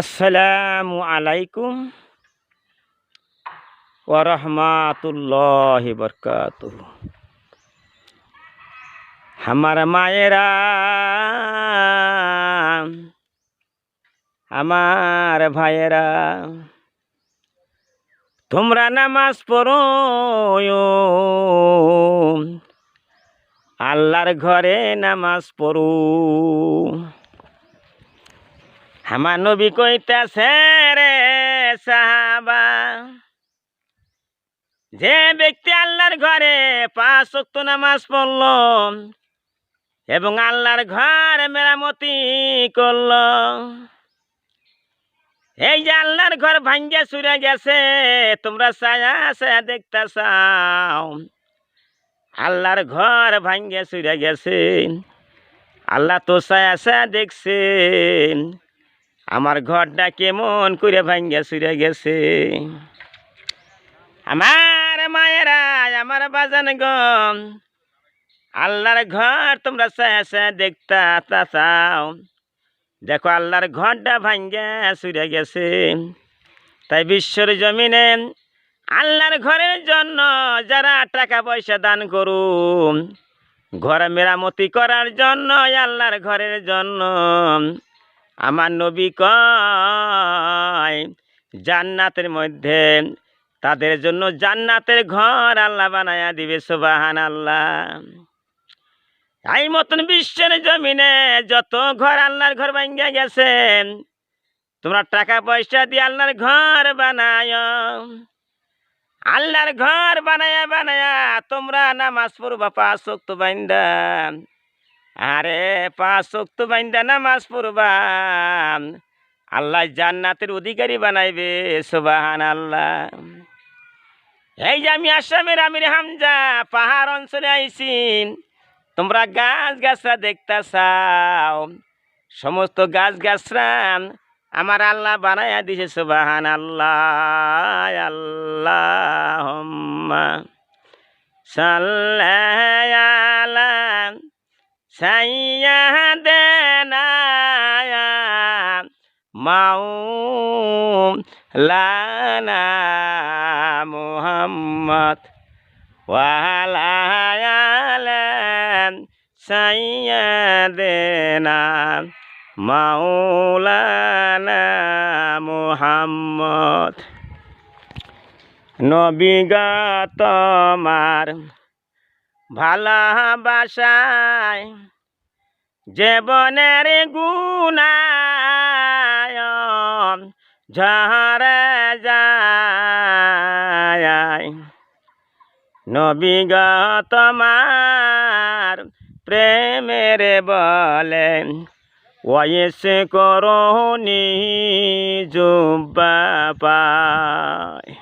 আসসালামু আলাইকুম ওরহমাতুল্লাহ বরকাত আমার মায়েরা, আমার ভাইয়েরা, তোমরা নামাজ পড়ো আল্লাহর ঘরে নামাজ পড়ো। আমার নবী কইতাছে রে সাহাবা। যে ব্যক্তি আল্লাহর ঘরে পাঁচ ওয়াক্ত নামাজ পড়ল এবং আল্লাহর ঘর মেরামতি করল, এই যে আল্লাহর ঘর ভাঙ্গে সুরে গেছে, তোমরা সায়া সায়া দেখতে চাও। আল্লাহর ঘর ভাঙ্গে সুরে গেছে, আল্লাহ তো সায়া ছায়া দেখছেন আমার ঘরটা কেমন করে ভাঙ্গে সুরে গেছে। আমার মায়েরা, আমার বাজান গম আল্লাহর ঘর তোমরা ছায়া দেখতা, তা চাও। দেখো, আল্লাহর ঘরটা ভাঙ্গে সুরে গেছে। তাই বিশ্বর জমিনে আল্লাহর ঘরের জন্য যারা টাকা পয়সা দান করুন, ঘর মেরামতি করার জন্য, আল্লাহর ঘরের জন্য আমার নবী কয়, জান্নাতের মধ্যে তাদের জন্য জান্নাতের ঘর আল্লাহ বানায়া দিবে সুবাহান আল্লাহ এই মতন বিশ্বের জমিনে যত ঘর আল্লাহর ঘর ভাঙ্গা গেছে, তোমরা টাকা পয়সা দিয়ে আল্লাহর ঘর বানায়। আল্লাহর ঘর বানায়া বানায়া তোমরা নামাজ পড়বা, পাঁচ শক্ত বাইন্দা। আরে পাঁচ শক্ত বাইন্দা নামাজ পড়বা আল্লাহ জান্নাতের অধিকারী বানাইবে সুবাহান আল্লাহ এই যে আমি আসামের আমির হামজা, পাহাড় অঞ্চলে আইছি। তোমরা গাছ গাছরা দেখতে চাও সমস্ত গাছ গাছরা আমার আল্লাহ বানাইয়া দিছে সুবাহান আল্লাহ আল্লাহ সাল্লাহ সাইয়াদেনা মাওলানা মুহাম্মদ ওয়ালায়ালাম সাইয়াদেনা মাওলানা মুহাম্মদ। নবীগা তোমার ভালোবাসায় জীবনের গুণায় ঝরে যায়। নবীগ তোমার প্রেমের বলে ওয়েসে করনি জুব্বা পায়।